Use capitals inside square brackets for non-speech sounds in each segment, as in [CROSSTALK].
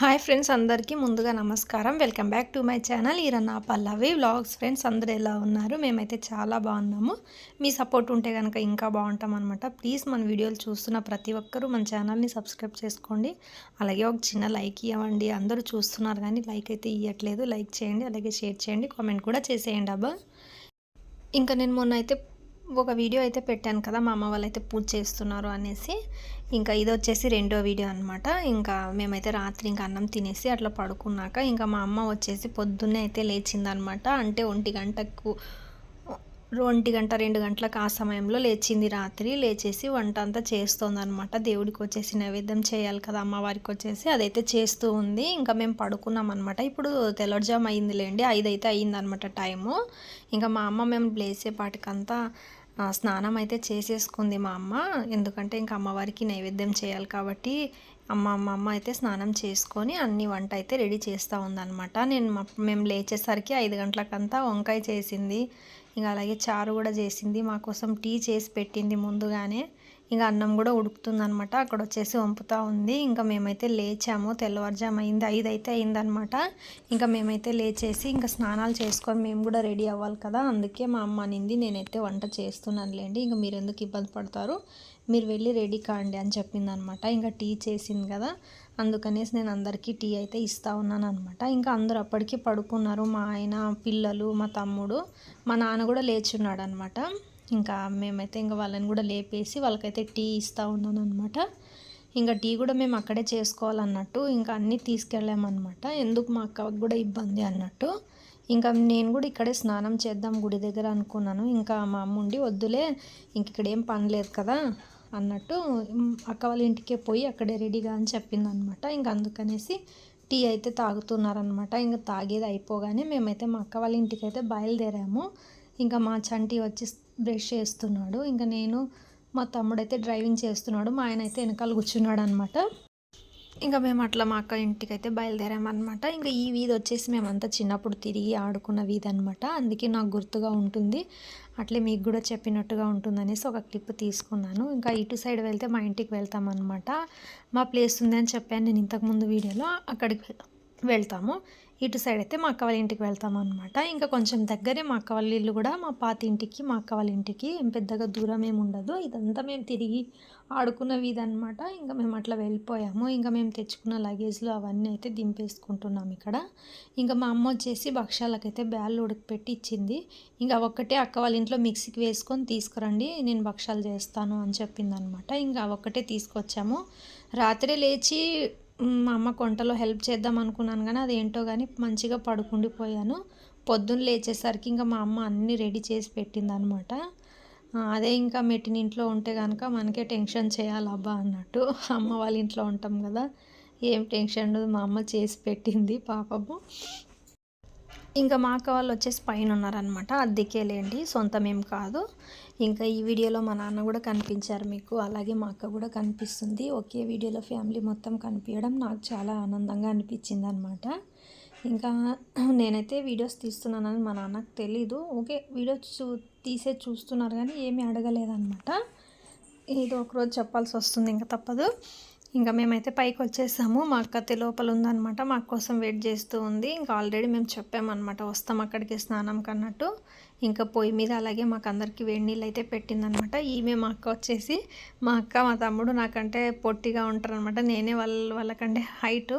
Hi friends అందరికీ ముందుగా నమస్కారం. Welcome back to my channel. Eeranna Pallavi vlogs. Friends అందరూ ఎలా ఉన్నారు? మేమైతే చాలా బాగున్నాము. మీ సపోర్ట్ ఉంటే కనుక ఇంకా బాగుంటాం అనమాట ప్లీజ్ మన వీడియోలు చూస్తున్న ప్రతి ఒక్కరూ మన ఛానల్ని సబ్స్క్రైబ్ చేసుకోండి. అలాగే ఒక చిన్న లైక్ ఇవ్వండి. అందరూ చూస్తున్నారు కానీ లైక్ అయితే ఇవ్వట్లేదు లైక్ చేయండి అలాగే షేర్ చేయండి కామెంట్ కూడా చేసేయండి అబ్బా. ఇంకా నేను మొన్న అయితే ఒక వీడియో అయితే పెట్టాను కదా మా అమ్మ వాళ్ళు అయితే పూజ చేస్తున్నారు అనేసి. ఇంకా ఇది వచ్చేసి రెండో వీడియో అనమాట ఇంకా మేమైతే రాత్రి ఇంకా అన్నం తినేసి అట్లా పడుకున్నాక ఇంకా మా అమ్మ వచ్చేసి పొద్దున్నే అయితే లేచిందనమాట అంటే ఒంటి గంటకు ఒంటి గంట రెండు గంటలకు ఆ సమయంలో లేచింది రాత్రి. లేచేసి వంట అంతా చేస్తోందనమాట దేవుడికి వచ్చేసి నైవేద్యం చేయాలి కదా అమ్మవారికి వచ్చేసి అదైతే చేస్తూ ఉంది. ఇంకా మేము పడుకున్నాం అనమాట ఇప్పుడు తెల్లజామ్ అయిందిలేండి ఐదు అయితే అయిందనమాట టైము. ఇంకా మా అమ్మ మేము లేచేపాటికంతా స్నానం అయితే చేసేసుకుంది మా అమ్మ. ఎందుకంటే ఇంకా అమ్మవారికి నైవేద్యం చేయాలి కాబట్టి అమ్మ మా అమ్మ అయితే స్నానం చేసుకొని అన్ని వంట అయితే రెడీ చేస్తూ ఉందన్నమాట. నేను మేము లేచేసరికి ఐదు గంటలకంతా వంకాయ చేసింది. ఇంకా అలాగే చారు కూడా చేసింది. మా కోసం టీ చేసి పెట్టింది ముందుగానే. ఇంకా అన్నం కూడా ఉడుకుతుందనమాట. అక్కడ వచ్చేసి వంపుతూ ఉంది. ఇంకా మేమైతే లేచాము. తెల్లవారుజాము అయింది ఐదు అయితే అయిందనమాట. ఇంకా మేమైతే లేచేసి ఇంకా స్నానాలు చేసుకొని మేము కూడా రెడీ అవ్వాలి కదా. అందుకే మా అమ్మ అనింది నేనైతే వంట చేస్తున్నానులేండి. ఇంకా మీరు ఎందుకు ఇబ్బంది పడతారు? మీరు వెళ్ళి రెడీ కాండి అని చెప్పింది అనమాట ఇంకా టీ చేసింది కదా. అందుకనేసి నేను అందరికీ టీ అయితే ఇస్తూ ఉన్నాను అనమాట ఇంకా అందరూ అప్పటికి పడుకున్నారు. మా ఆయన పిల్లలు మా తమ్ముడు మా నాన్న కూడా లేచున్నాడు అనమాట ఇంకా మేమైతే ఇంకా వాళ్ళని కూడా లేపేసి వాళ్ళకైతే టీ ఇస్తూ ఉన్నాను అనమాట ఇంకా టీ కూడా మేము అక్కడే చేసుకోవాలన్నట్టు ఇంకా అన్నీ తీసుకెళ్ళామన్నమాట. ఎందుకు మా అక్కకు కూడా ఇబ్బంది అన్నట్టు. ఇంకా నేను కూడా ఇక్కడే స్నానం చేద్దాం గుడి దగ్గర అనుకున్నాను. ఇంకా మా అమ్మ ఉండి వద్దులే ఇంక ఇక్కడ ఏం పని లేదు కదా అన్నట్టు అక్క వాళ్ళ ఇంటికే పోయి అక్కడే రెడీగా అని చెప్పిందనమాట ఇంకా అందుకనేసి టీ అయితే తాగుతున్నారనమాట ఇంకా తాగేది అయిపోగానే మేమైతే మా అక్క వాళ్ళ ఇంటికి అయితే బయలుదేరాము. ఇంకా మా చంటి వచ్చి బ్రష్ చేస్తున్నాడు. ఇంకా నేను మా తమ్ముడైతే డ్రైవింగ్ చేస్తున్నాడు. మా ఆయన అయితే వెనకాల కూర్చున్నాడు అనమాట ఇంకా మేము అట్లా మా అక్క ఇంటికి అయితే బయలుదేరామన్నమాట ఇంకా ఈ వీధి వచ్చేసి మేమంతా చిన్నప్పుడు తిరిగి ఆడుకున్న వీధి అనమాట అందుకే నాకు గుర్తుగా ఉంటుంది. అట్లే మీకు కూడా చెప్పినట్టుగా ఉంటుందనేసి ఒక క్లిప్ తీసుకున్నాను. ఇంకా ఇటు సైడ్ వెళ్తే మా ఇంటికి వెళ్తామన్నమాట మా ప్లేస్ ఉంది అని చెప్పాను నేను ఇంతకుముందు వీడియోలో. అక్కడికి వెళ్తాము. ఇటు సైడ్ అయితే మా అక్క వాళ్ళ ఇంటికి వెళ్తాం అనమాట ఇంకా కొంచెం దగ్గరే మా అక్క వాళ్ళ ఇల్లు కూడా మా పాత ఇంటికి మా అక్క వాళ్ళ ఇంటికి. ఏం పెద్దగా దూరం ఏమి ఉండదు. ఇదంతా మేము తిరిగి ఆడుకున్నవి ఇదనమాట ఇంకా మేము అట్లా వెళ్ళిపోయాము. ఇంకా మేము తెచ్చుకున్న లగేజ్లు అవన్నీ అయితే దింపేసుకుంటున్నాం ఇక్కడ. ఇంకా మా అమ్మ వచ్చేసి భక్ష్యాలకైతే బ్యాళ్ళు ఉడకపెట్టి ఇచ్చింది. ఇంకా ఒక్కటే అక్క వాళ్ళ ఇంట్లో మిక్సీకి వేసుకొని తీసుకురండి నేను భక్ష్యాలు చేస్తాను అని చెప్పింది అనమాట ఇంకా ఒక్కటే తీసుకొచ్చాము. రాత్రి లేచి మా అమ్మ వంటలో హెల్ప్ చేద్దాం అనుకున్నాను కానీ అది ఏంటో కానీ మంచిగా పడుకుండిపోయాను. పొద్దున్న లేచేసరికి ఇంకా మా అమ్మ అన్నీ రెడీ చేసి పెట్టింది అనమాట అదే ఇంకా మెట్టిన ఇంట్లో ఉంటే కనుక మనకే టెన్షన్ చేయాలి అబ్బా అన్నట్టు. అమ్మ వాళ్ళ ఇంట్లో ఉంటాం కదా ఏం టెన్షన్ ఉండదు మా అమ్మ చేసి పెట్టింది పాపము. ఇంకా మా అక్క వాళ్ళు వచ్చేసి పైన ఉన్నారనమాట అద్దెకేలేండి సొంతమేం కాదు. ఇంకా ఈ వీడియోలో మా నాన్న కూడా కనిపించారు మీకు అలాగే మా అక్క కూడా కనిపిస్తుంది. ఒకే వీడియోలో ఫ్యామిలీ మొత్తం కనిపించడం నాకు చాలా ఆనందంగా అనిపించింది అనమాట ఇంకా [CLEARS THROAT] నేనైతే వీడియోస్ తీస్తున్నానని మా నాన్నకు తెలీదు. ఓకే వీడియో చూ తీసే చూస్తున్నారు కానీ ఏమీ అడగలేదన్నమాట. ఏదో ఒకరోజు చెప్పాల్సి వస్తుంది ఇంకా తప్పదు. ఇంకా మేమైతే పైకి వచ్చేసాము. మా అక్క లోపల ఉందనమాట మా కోసం వెయిట్ చేస్తూ ఉంది. ఇంకా ఆల్రెడీ మేము చెప్పామన్నమాట. వస్తాం అక్కడికి స్నానం కన్నట్టు. ఇంకా పొయ్యి మీద అలాగే మాకు అందరికీ వేడి నీళ్ళు అయితే పెట్టిందనమాట ఈమె మా అక్క వచ్చేసి మా అక్క మా తమ్ముడు నాకంటే పొట్టిగా ఉంటారనమాట నేనే వాళ్ళ వాళ్ళకంటే హైటు.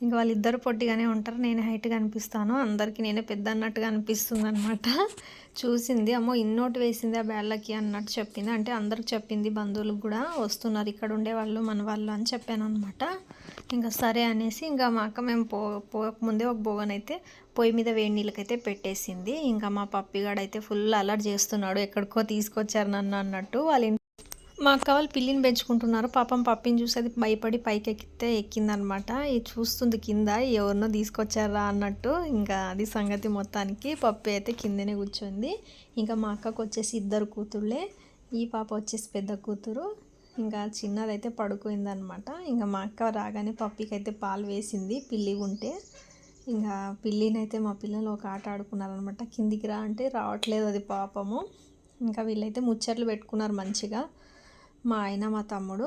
ఇంకా వాళ్ళిద్దరు పొట్టిగానే ఉంటారు నేను హైట్గా అనిపిస్తాను అందరికీ నేనే పెద్ద అన్నట్టుగా అనిపిస్తుంది అనమాట చూసింది అమ్మో ఇన్నోటి వేసింది ఆ బ్యాళ్ళకి అన్నట్టు చెప్పింది. అంటే అందరికి చెప్పింది బంధువులకు కూడా వస్తున్నారు ఇక్కడ ఉండేవాళ్ళు మన వాళ్ళు అని చెప్పాను అనమాట ఇంకా సరే అనేసి ఇంకా మా అక్క మేము పో పోకముందే ఒక బోగన్ అయితే పొయ్యి మీద వేడి నీళ్ళకైతే పెట్టేసింది. ఇంకా మా పప్పిగాడైతే ఫుల్ అలర్ట్ చేస్తున్నాడు ఎక్కడికో తీసుకొచ్చారు నన్ను అన్నట్టు. వాళ్ళ మా అక్క వాళ్ళు పిల్లిని పెంచుకుంటున్నారు. పాపం పప్పిని చూసి అది భయపడి పైకి ఎక్కితే ఎక్కిందనమాట ఇది చూస్తుంది కింద ఎవరినో తీసుకొచ్చారా అన్నట్టు. ఇంకా అది సంగతి మొత్తానికి పప్పి అయితే కిందనే కూర్చోంది. ఇంకా మా అక్కకు వచ్చేసి ఇద్దరు కూతుళ్ళే. ఈ పాప వచ్చేసి పెద్ద కూతురు. ఇంకా చిన్నదైతే పడుకుందనమాట ఇంకా మా అక్క రాగానే పప్పికి అయితే పాలు వేసింది పిల్లి ఉంటే. ఇంకా పిల్లినైతే మా పిల్లలు ఒక ఆట ఆడుకున్నారనమాట కిందికి రా అంటే రావట్లేదు అది పాపము. ఇంకా వీళ్ళైతే ముచ్చట్లు పెట్టుకున్నారు మంచిగా. మా ఆయన మా తమ్ముడు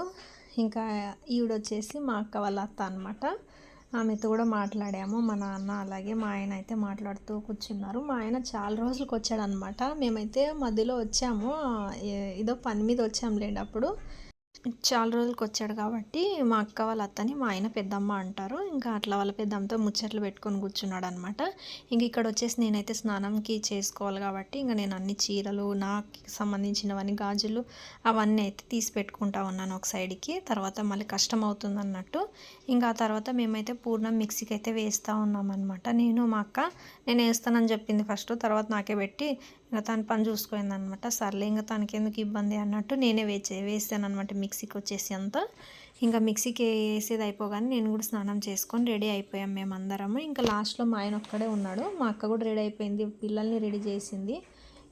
ఇంకా ఈవిడ వచ్చేసి మా అక్క వాళ్ళ అత్త అనమాట ఆమెతో కూడా మాట్లాడాము మా నాన్న అలాగే మా ఆయన అయితే మాట్లాడుతూ కూర్చున్నారు. మా ఆయన చాలా రోజులకు వచ్చాడనమాట మేమైతే మధ్యలో వచ్చాము ఏదో పని మీద వచ్చాములేండి అప్పుడు. చాలా రోజులకు వచ్చాడు కాబట్టి మా అక్క వాళ్ళ అత్తని మా ఆయన పెద్దమ్మ అంటారు. ఇంకా అట్లా వాళ్ళ పెద్దమ్మతో ముచ్చట్లు పెట్టుకొని కూర్చున్నాడు అనమాట ఇంక ఇక్కడ వచ్చేసి నేనైతే స్నానంకి చేసుకోవాలి కాబట్టి ఇంకా నేను అన్ని చీరలు నాకు సంబంధించినవన్నీ గాజులు అవన్నీ అయితే తీసి పెట్టుకుంటా ఉన్నాను ఒక సైడ్కి. తర్వాత మళ్ళీ కష్టం అవుతుంది అన్నట్టు ఇంకా ఆ తర్వాత మేమైతే పూర్ణం మిక్సీకి అయితే వేస్తూ ఉన్నాం అనమాట నేను మా అక్క నేను వేస్తానని చెప్పింది ఫస్ట్ తర్వాత నాకే పెట్టి ఇంకా తన పని చూసుకుంది అనమాట సర్లే ఇంకా తనకి ఎందుకు ఇబ్బంది అన్నట్టు నేనే వేచే వేసాను అనమాట మిక్సీకి వచ్చేసి అంతా. ఇంకా మిక్సీకి వేసేది అయిపోగానే నేను కూడా స్నానం చేసుకొని రెడీ అయిపోయాం మేమందరము. ఇంకా లాస్ట్లో మా ఆయన ఒక్కడే ఉన్నాడు. మా అక్క కూడా రెడీ అయిపోయింది. పిల్లల్ని రెడీ చేసింది.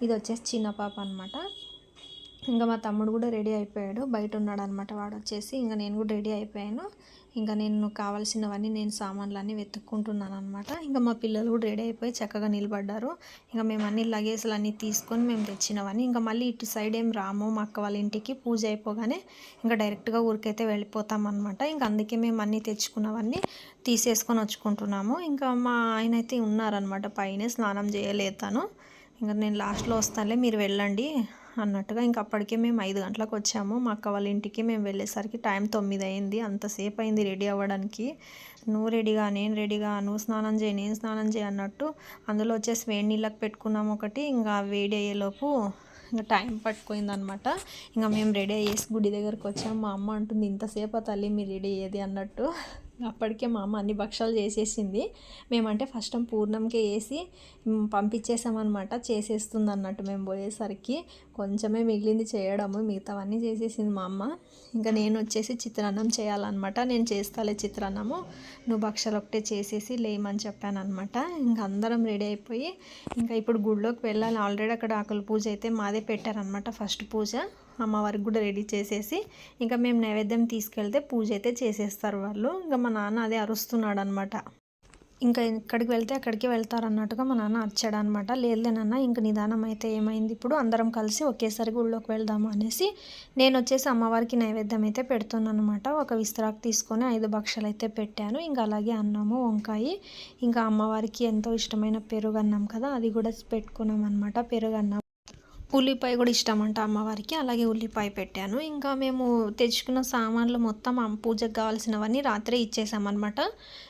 ఇది వచ్చేసి చిన్న పాప అనమాట. ఇంకా మా తమ్ముడు కూడా రెడీ అయిపోయాడు. బయట ఉన్నాడు అనమాట వాడు వచ్చేసి. ఇంకా నేను కూడా రెడీ అయిపోయాను. ఇంకా నేను కావాల్సినవన్నీ నేను సామాన్లన్నీ వెతుక్కుంటున్నాను అనమాట ఇంకా మా పిల్లలు కూడా రెడీ అయిపోయి చక్కగా నిలబడ్డారు. ఇంకా మేము అన్ని లగేజ్లు అన్నీ తీసుకొని మేము తెచ్చినవన్నీ. ఇంకా మళ్ళీ ఇటు సైడ్ ఏం రాము మా అక్క వాళ్ళ ఇంటికి పూజ అయిపోగానే ఇంకా డైరెక్ట్గా ఊరికైతే వెళ్ళిపోతాం అనమాట ఇంకా అందుకే మేము అన్నీ తెచ్చుకున్నవన్నీ తీసేసుకొని వచ్చుకుంటున్నాము. ఇంకా మా ఆయన అయితే ఉన్నారనమాట పైన స్నానం చేయలేదు తను. ఇంకా నేను లాస్ట్లో వస్తానులే మీరు వెళ్ళండి అన్నట్టుగా ఇంకా అప్పటికే మేము ఐదు గంటలకు వచ్చాము. మా అక్క వాళ్ళ ఇంటికి మేము వెళ్ళేసరికి టైం తొమ్మిది అయింది. అంతసేపు అయింది రెడీ అవ్వడానికి. నువ్వు రెడీగా నేను రెడీగా నువ్వు స్నానం చేయి నేను స్నానం చేయి అన్నట్టు అందులో వచ్చేసి వేడి నీళ్ళకి పెట్టుకున్నాము ఒకటి. ఇంకా వేడి అయ్యేలోపు ఇంకా టైం పట్టుకుంది అనమాట ఇంకా మేము రెడీ అయ్యేసి గుడి దగ్గరకు వచ్చాము మా అమ్మ అంటుంది ఇంతసేపు తల్లి మీరు రెడీ అయ్యేది అన్నట్టు. అప్పటికే మా అమ్మ అన్ని భక్షాలు చేసేసింది. మేమంటే ఫస్ట్ టైం పూర్ణంకే వేసి పంపించేసామన్నమాట. చేసేస్తుంది అన్నట్టు మేము పోయేసరికి. కొంచెమే మిగిలింది చేయడము మిగతావన్నీ చేసేసింది మా అమ్మ. ఇంకా నేను వచ్చేసి చిత్రాన్నం చేయాలన్నమాట. నేను చేస్తాలే చిత్రాన్నము. నువ్వు భక్షాలు ఒకటే చేసేసి లేమని చెప్పాను ఇంకా అందరం రెడీ అయిపోయి ఇంకా ఇప్పుడు గుడిలోకి వెళ్ళాలి. ఆల్రెడీ అక్కడ ఆకుల పూజ అయితే మాదే పెట్టారనమాట ఫస్ట్ పూజ. అమ్మవారికి కూడా రెడీ చేసేసి ఇంకా మేము నైవేద్యం తీసుకెళ్తే పూజ అయితే చేసేస్తారు వాళ్ళు. ఇంకా మా నాన్న అదే అరుస్తున్నాడు అనమాట ఇంకా ఎక్కడికి వెళ్తే అక్కడికి వెళ్తారు అన్నట్టుగా మా నాన్న అరిచాడు అనమాట లేదులేనన్న ఇంక నిదానం అయితే ఏమైంది ఇప్పుడు? అందరం కలిసి ఒకేసారి గుళ్ళోకి వెళ్దాము అనేసి నేను వచ్చేసి అమ్మవారికి నైవేద్యం అయితే పెడుతున్నాను అనమాట ఒక విస్తరాకు తీసుకొని ఐదు భక్షలు అయితే పెట్టాను. ఇంకా అలాగే అన్నము వంకాయ ఇంకా అమ్మవారికి ఎంతో ఇష్టమైన పెరుగు అన్నం కదా అది కూడా పెట్టుకున్నాం అనమాట పెరుగు అన్నం ఉల్లిపాయ కూడా ఇష్టం అంట అమ్మవారికి. అలాగే ఉల్లిపాయ పెట్టాను. ఇంకా మేము తెచ్చుకున్న సామాన్లు మొత్తం పూజకు కావాల్సినవన్నీ రాత్రే ఇచ్చేసామన్నమాట.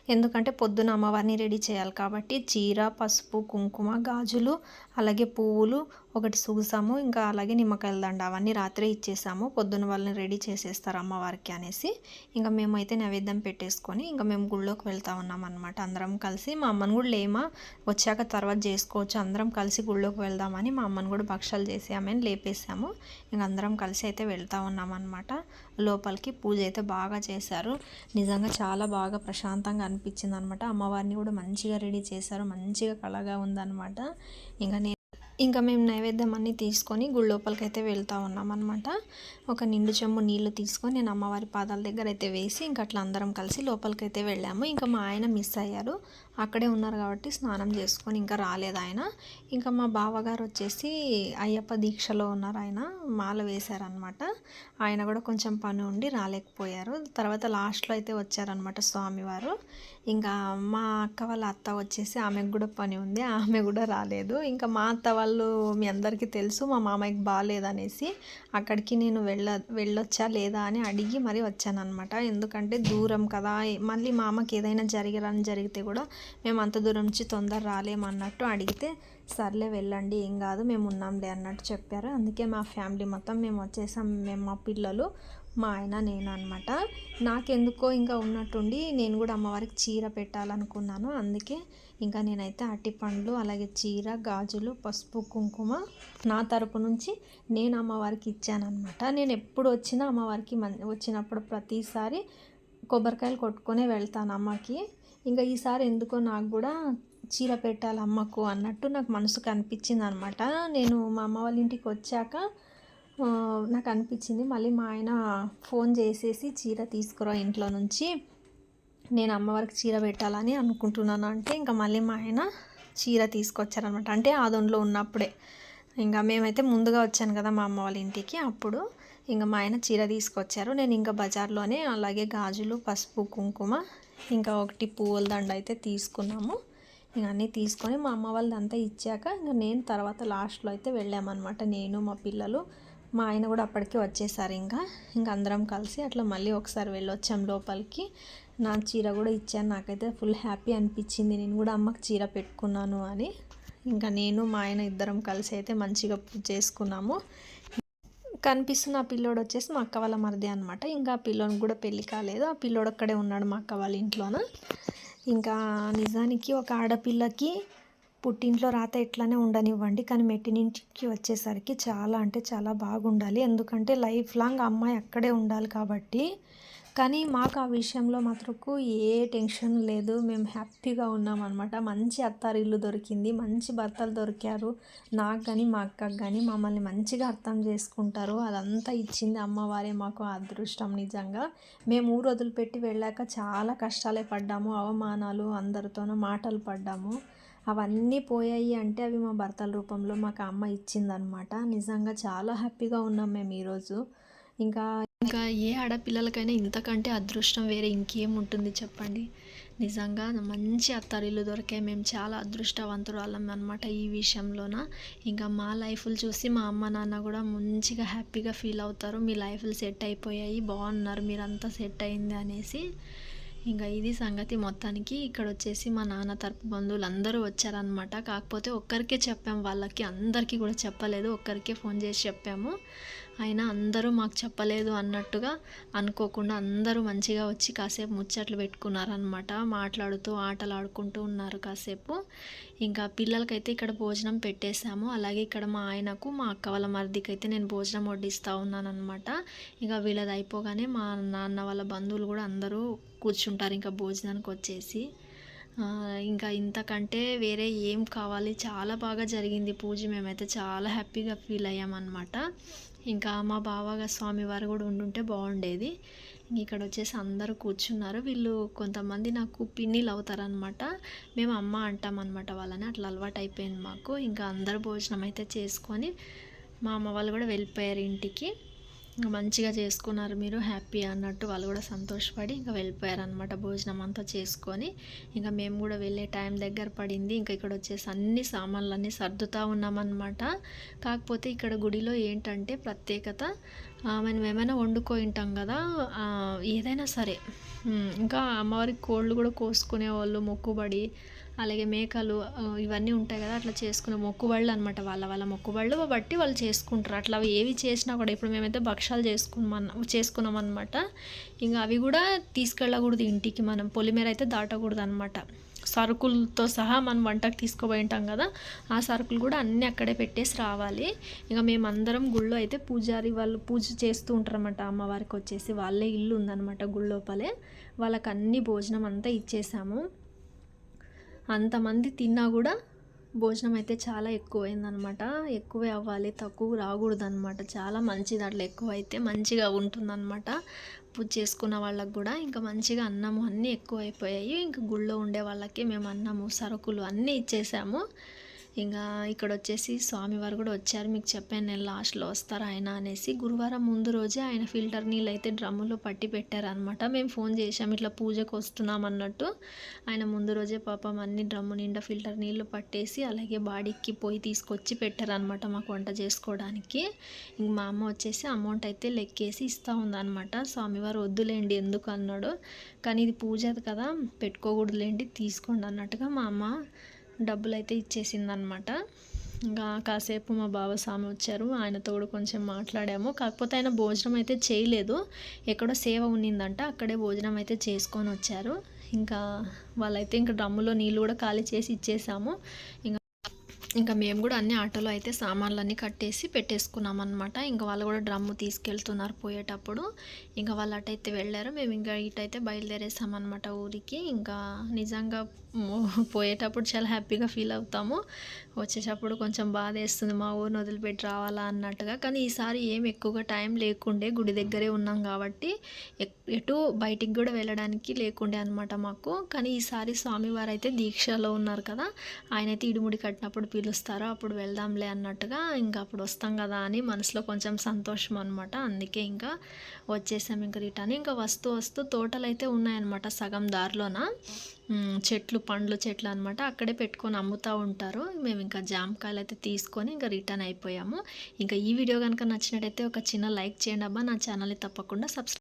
ఎందుకంటే పొద్దున అమ్మవారిని రెడీ చేయాలి కాబట్టి చీర పసుపు కుంకుమ గాజులు అలాగే పువ్వులు ఒకటి చూసాము ఇంకా అలాగే నిమ్మకాయల దండ అవన్నీ రాత్రే ఇచ్చేసాము. పొద్దున్న వాళ్ళని రెడీ చేసేస్తారు అమ్మవారికి అనేసి. ఇంకా మేమైతే నైవేద్యం పెట్టేసుకొని ఇంకా మేము గుళ్ళోకి వెళ్తా ఉన్నాం అనమాట అందరం కలిసి మా అమ్మని కూడా లేమా వచ్చాక తర్వాత చేసుకోవచ్చు. అందరం కలిసి గుళ్ళోకి వెళ్దామని మా అమ్మని కూడా భక్షాలు చేసి ఆమెను లేపేసాము. ఇంక అందరం కలిసి అయితే వెళ్తా ఉన్నాం అనమాట లోపలికి పూజ అయితే బాగా చేశారు. నిజంగా చాలా బాగా ప్రశాంతంగా అనిపించింది అనమాట అమ్మవారిని కూడా మంచిగా రెడీ చేశారు. మంచిగా కళగా ఉందన్నమాట. ఇంకా నేను ఇంకా మేము నైవేద్యం అన్నీ తీసుకొని గుడి లోపలికి అయితే వెళ్తూ ఉన్నాం అనమాట ఒక నిండు చెమ్ము నీళ్ళు తీసుకొని నేను అమ్మవారి పాదాల దగ్గర అయితే వేసి ఇంకా అట్లా అందరం కలిసి లోపలికి అయితే వెళ్ళాము. ఇంకా మా ఆయన మిస్ అయ్యారు. అక్కడే ఉన్నారు కాబట్టి స్నానం చేసుకొని ఇంకా రాలేదు ఆయన. ఇంకా మా బావగారు వచ్చేసి అయ్యప్ప దీక్షలో ఉన్నారు ఆయన. మాల వేశారనమాట ఆయన కూడా కొంచెం పని ఉండి రాలేకపోయారు. తర్వాత లాస్ట్లో అయితే వచ్చారనమాట స్వామివారు. ఇంకా మా అక్క వాళ్ళ అత్త వచ్చేసి ఆమెకు కూడా పని ఉంది. ఆమె కూడా రాలేదు. ఇంకా మా అత్త వాళ్ళు మీ అందరికీ తెలుసు మా మామయ్యకి బాగాలేదనేసి అక్కడికి నేను వెళ్ళ వెళ్ళొచ్చా లేదా అని అడిగి మరీ వచ్చానమాట ఎందుకంటే దూరం కదా. మళ్ళీ మా అమ్మకి ఏదైనా జరిగిరని జరిగితే కూడా మేము అంత దూరం నుంచి తొందర రాలేమన్నట్టు అడిగితే సర్లే వెళ్ళండి ఏం కాదు మేము ఉన్నాంలే అన్నట్టు చెప్పారు. అందుకే మా ఫ్యామిలీ మొత్తం మేము వచ్చేసాం. మేము మా పిల్లలు మా ఆయన నేను అనమాట నాకెందుకో ఇంకా ఉన్నట్టుండి నేను కూడా అమ్మవారికి చీర పెట్టాలనుకున్నాను. అందుకే ఇంకా నేనైతే అట్టి పండ్లు అలాగే చీర గాజులు పసుపు కుంకుమ నా తరపు నుంచి నేను అమ్మవారికి ఇచ్చానమాట నేను ఎప్పుడు వచ్చినా అమ్మవారికి మన్ వచ్చినప్పుడు ప్రతిసారి కొబ్బరికాయలు కొట్టుకొనే వెళ్తాను అమ్మకి. ఇంకా ఈసారి ఎందుకో నాకు కూడా చీర పెట్టాలి అమ్మకు అన్నట్టు నాకు మనసుకు అనిపించింది అనమాట నేను మా అమ్మ వాళ్ళ ఇంటికి వచ్చాక నాకు అనిపించింది మళ్ళీ మా ఆయన ఫోన్ చేసేసి చీర తీసుకురా ఇంట్లో నుంచి నేను అమ్మవారికి చీర పెట్టాలని అనుకుంటున్నాను అంటే ఇంకా మళ్ళీ మా ఆయన చీర తీసుకొచ్చారనమాట. అంటే ఆదోన్లో ఉన్నప్పుడే. ఇంకా మేమైతే ముందుగా వచ్చాను కదా మా అమ్మ వాళ్ళ ఇంటికి అప్పుడు. ఇంకా మా ఆయన చీర తీసుకొచ్చారు. నేను ఇంకా బజార్లోనే అలాగే గాజులు పసుపు కుంకుమ ఇంకా ఒకటి పువ్వుల దండ అయితే తీసుకున్నాము. ఇంకా అన్నీ తీసుకొని మా అమ్మ వాళ్ళదంతా ఇచ్చాక ఇంకా నేను తర్వాత లాస్ట్లో అయితే వెళ్ళామన్నమాట. నేను మా పిల్లలు మా ఆయన కూడా అప్పటికే వచ్చేసారు ఇంకా ఇంకా అందరం కలిసి అట్లా మళ్ళీ ఒకసారి వెళ్ళొచ్చాం లోపలికి. నా చీర కూడా ఇచ్చాను నాకైతే ఫుల్ హ్యాపీ అనిపించింది. నేను కూడా అమ్మకి చీర పెట్టుకున్నాను అని. ఇంకా నేను మా ఆయన ఇద్దరం కలిసి అయితే మంచిగా పూజ చేసుకున్నాము. కనిపిస్తున్న ఆ పిల్లోడు వచ్చేసి మా అక్క వాళ్ళ మరిది అనమాట ఇంకా ఆ పిల్లోని కూడా పెళ్ళి కాలేదు. ఆ పిల్లోడు అక్కడే ఉన్నాడు మా అక్క వాళ్ళ ఇంట్లోన. ఇంకా నిజానికి ఒక ఆడపిల్లకి పుట్టింట్లో రాత ఎట్లానే ఉండనివ్వండి కానీ మెట్టినింటికి వచ్చేసరికి చాలా అంటే చాలా బాగుండాలి. ఎందుకంటే లైఫ్ లాంగ్ అమ్మాయి అక్కడే ఉండాలి కాబట్టి కానీ మాకు ఆ విషయంలో మాత్రకు ఏ టెన్షన్ లేదు. మేము హ్యాపీగా ఉన్నాం అనమాట మంచి అత్తారిల్లు దొరికింది. మంచి భర్తలు దొరికారు. నాకు కానీ మా అక్కకు కానీ మమ్మల్ని మంచిగా అర్థం చేసుకుంటారు. అదంతా ఇచ్చింది అమ్మవారే మాకు అదృష్టం నిజంగా. మేము ఊరు వదిలిపెట్టి వెళ్ళాక చాలా కష్టాలే పడ్డాము. అవమానాలు అందరితోనూ మాటలు పడ్డాము. అవన్నీ పోయాయి అంటే అవి మా భర్తల రూపంలో మాకు అమ్మ ఇచ్చిందనమాట నిజంగా చాలా హ్యాపీగా ఉన్నాం మేము ఈరోజు. ఇంకా ఇంకా ఏ ఆడపిల్లలకైనా ఇంతకంటే అదృష్టం వేరే ఇంకేం ఉంటుంది చెప్పండి. నిజంగా మంచి అత్తారిల్లు దొరికే మేము చాలా అదృష్టవంతురాలం అనమాట ఈ విషయంలోన. ఇంకా మా లైఫ్లు చూసి మా అమ్మ నాన్న కూడా మంచిగా హ్యాపీగా ఫీల్ అవుతారు. మీ లైఫ్లు సెట్ అయిపోయాయి బాగున్నారు మీరంతా సెట్ అయింది అనేసి. ఇంకా ఇది సంగతి మొత్తానికి. ఇక్కడ వచ్చేసి మా నాన్న తరపు బంధువులు అందరూ వచ్చారనమాట కాకపోతే ఒక్కరికే చెప్పాము వాళ్ళకి అందరికీ కూడా చెప్పలేదు. ఒక్కరికే ఫోన్ చేసి చెప్పాము. అయినా అందరూ మాకు చెప్పలేదు అన్నట్టుగా అనుకోకుండా అందరూ మంచిగా వచ్చి కాసేపు ముచ్చట్లు పెట్టుకున్నారనమాట మాట్లాడుతూ ఆటలు ఆడుకుంటూ ఉన్నారు కాసేపు. ఇంకా పిల్లలకైతే ఇక్కడ భోజనం పెట్టేశాము. అలాగే ఇక్కడ మా ఆయనకు మా అక్క వాళ్ళ మరిదికి అయితే నేను భోజనం వడ్డిస్తూ ఉన్నాను అనమాట ఇక వీళ్ళది అయిపోగానే మా నాన్న వాళ్ళ బంధువులు కూడా అందరూ కూర్చుంటారు ఇంకా భోజనానికి వచ్చేసి. ఇంకా ఇంతకంటే వేరే ఏం కావాలి? చాలా బాగా జరిగింది పూజ. మేమైతే చాలా హ్యాపీగా ఫీల్ అయ్యామన్నమాట. ఇంకా మా బావగా స్వామివారు కూడా ఉండుంటే బాగుండేది. ఇక్కడ వచ్చేసి అందరూ కూర్చున్నారు. వీళ్ళు కొంతమంది నాకు పిన్నిలు అవుతారనమాట మేము అమ్మ అంటాం అనమాట వాళ్ళని. అట్లా అలవాటు అయిపోయింది మాకు. ఇంకా అందరు భోజనం అయితే చేసుకొని మా అమ్మ వాళ్ళు కూడా వెళ్ళిపోయారు ఇంటికి. మంచిగా చేసుకున్నారు మీరు హ్యాపీ అన్నట్టు వాళ్ళు కూడా సంతోషపడి ఇంకా వెళ్ళిపోయారనమాట భోజనం అంతా చేసుకొని. ఇంకా మేము కూడా వెళ్ళే టైం దగ్గర పడింది. ఇంకా ఇక్కడ వచ్చేసి అన్ని సామాన్లన్నీ సర్దుతూ ఉన్నామన్నమాట. కాకపోతే ఇక్కడ గుడిలో ఏంటంటే ప్రత్యేకత మనం ఏమైనా వండుకోయింటాం కదా ఏదైనా సరే. ఇంకా అమ్మవారికి కోళ్ళు కూడా కోసుకునే వాళ్ళు మొక్కుబడి అలాగే మేకలు ఇవన్నీ ఉంటాయి కదా అట్లా చేసుకునే మొక్కుబళ్ళు అనమాట వాళ్ళ వాళ్ళ మొక్కుబళ్ళు బట్టి వాళ్ళు చేసుకుంటారు. అట్లా అవి ఏవి చేసినా కూడా ఇప్పుడు మేమైతే భక్షాలు చేసుకున్నాం చేసుకున్నాం అనమాట ఇంకా అవి కూడా తీసుకెళ్ళకూడదు ఇంటికి మనం. పొలిమేర అయితే దాటకూడదు అనమాట సరుకులతో సహా మనం వంటకు తీసుకుపోయి ఉంటాం కదా ఆ సరుకులు కూడా అన్నీ అక్కడే పెట్టేసి రావాలి. ఇంకా మేమందరం గుళ్ళో అయితే పూజారి వాళ్ళు పూజ చేస్తూ ఉంటారన్నమాట. అమ్మవారికి వచ్చేసి వాళ్ళే ఇల్లు ఉందన్నమాట గుళ్ళోపలే. వాళ్ళకి అన్ని భోజనం అంతా ఇచ్చేసాము. అంతమంది తిన్నా కూడా భోజనం అయితే చాలా ఎక్కువైందనమాట ఎక్కువే అవ్వాలి తక్కువ రాకూడదు అనమాట చాలా మంచిది అట్లా ఎక్కువ అయితే మంచిగా ఉంటుందన్నమాట. పూజ చేసుకున్న వాళ్ళకి కూడా ఇంకా మంచిగా అన్నము అన్నీ ఎక్కువ అయిపోయాయి ఇంకా గుళ్ళో ఉండే వాళ్ళకి మేము అన్నము సరుకులు అన్నీ ఇచ్చేసాము. ఇంకా ఇక్కడ వచ్చేసి స్వామివారు కూడా వచ్చారు. మీకు చెప్పాను నేను లాస్ట్లో వస్తారు ఆయన అనేసి. గురువారం ముందు రోజే ఆయన ఫిల్టర్ నీళ్ళు అయితే డ్రమ్ములో పట్టి పెట్టారనమాట మేము ఫోన్ చేశాం ఇట్లా పూజకు వస్తున్నాం అన్నట్టు. ఆయన ముందు రోజే పాపం అన్ని డ్రమ్ము నిండా ఫిల్టర్ నీళ్ళు పట్టేసి అలాగే బాడీకి పోయి తీసుకొచ్చి పెట్టారనమాట మాకు వంట చేసుకోవడానికి. ఇంక మా అమ్మ వచ్చేసి అమౌంట్ అయితే లెక్కేసి ఇస్తూ ఉందన్నమాట. స్వామివారు వద్దులేండి ఎందుకు అన్నాడు. కానీ ఇది పూజ కదా పెట్టుకోకూడదులేండి తీసుకోండి అన్నట్టుగా మా అమ్మ డబ్బులు అయితే ఇచ్చేసిందనమాట ఇంకా కాసేపు మా బావ స్వామి వచ్చారు ఆయనతో కూడా కొంచెం మాట్లాడాము. కాకపోతే ఆయన భోజనం అయితే చేయలేదు. ఎక్కడో సేవ ఉన్నిందంట అక్కడే భోజనం అయితే చేసుకొని వచ్చారు. ఇంకా వాళ్ళైతే ఇంకా డ్రమ్ములో నీళ్ళు కూడా ఖాళీ చేసి ఇచ్చేసాము. ఇంకా ఇంకా మేము కూడా అన్ని ఆటోలో అయితే సామాన్లన్నీ కట్టేసి పెట్టేసుకున్నాం అనమాట ఇంకా వాళ్ళు కూడా డ్రమ్ము తీసుకెళ్తున్నారు పోయేటప్పుడు. ఇంకా వాళ్ళు అటైతే వెళ్ళారు. మేము ఇంకా ఇటైతే బయలుదేరేసామన్నమాట ఊరికి. ఇంకా నిజంగా పోయేటప్పుడు చాలా హ్యాపీగా ఫీల్ అవుతాము. వచ్చేటప్పుడు కొంచెం బాధ వేస్తుంది మా ఊరిని వదిలిపెట్టి రావాలా అన్నట్టుగా. కానీ ఈసారి ఏం ఎక్కువగా టైం లేకుండే గుడి దగ్గరే ఉన్నాం కాబట్టి ఎటు బయటికి కూడా వెళ్ళడానికి లేకుండే అనమాట మాకు. కానీ ఈసారి స్వామివారు అయితే దీక్షలో ఉన్నారు కదా ఆయన అయితే ఇడుముడి కట్టినప్పుడు పిలుస్తారు అప్పుడు వెళ్దాంలే అన్నట్టుగా ఇంకా అప్పుడు వస్తాం కదా అని మనసులో కొంచెం సంతోషం అనమాట అందుకే ఇంకా వచ్చేసాం ఇంకా రిటర్న్. ఇంకా వస్తూ వస్తూ తోటలు అయితే ఉన్నాయన్నమాట సగం దారిలోన. చెట్లు పండ్లు చెట్లు అనమాట అక్కడే పెట్టుకొని అమ్ముతూ ఉంటారు. మేము ఇంకా జామకాయలు అయితే తీసుకొని ఇంకా రిటర్న్ అయిపోయాము. ఇంకా ఈ వీడియో కనుక నచ్చినట్టయితే ఒక చిన్న లైక్ చేయండి అబ్బా. నా ఛానల్ని తప్పకుండా సబ్స్క్రైబ్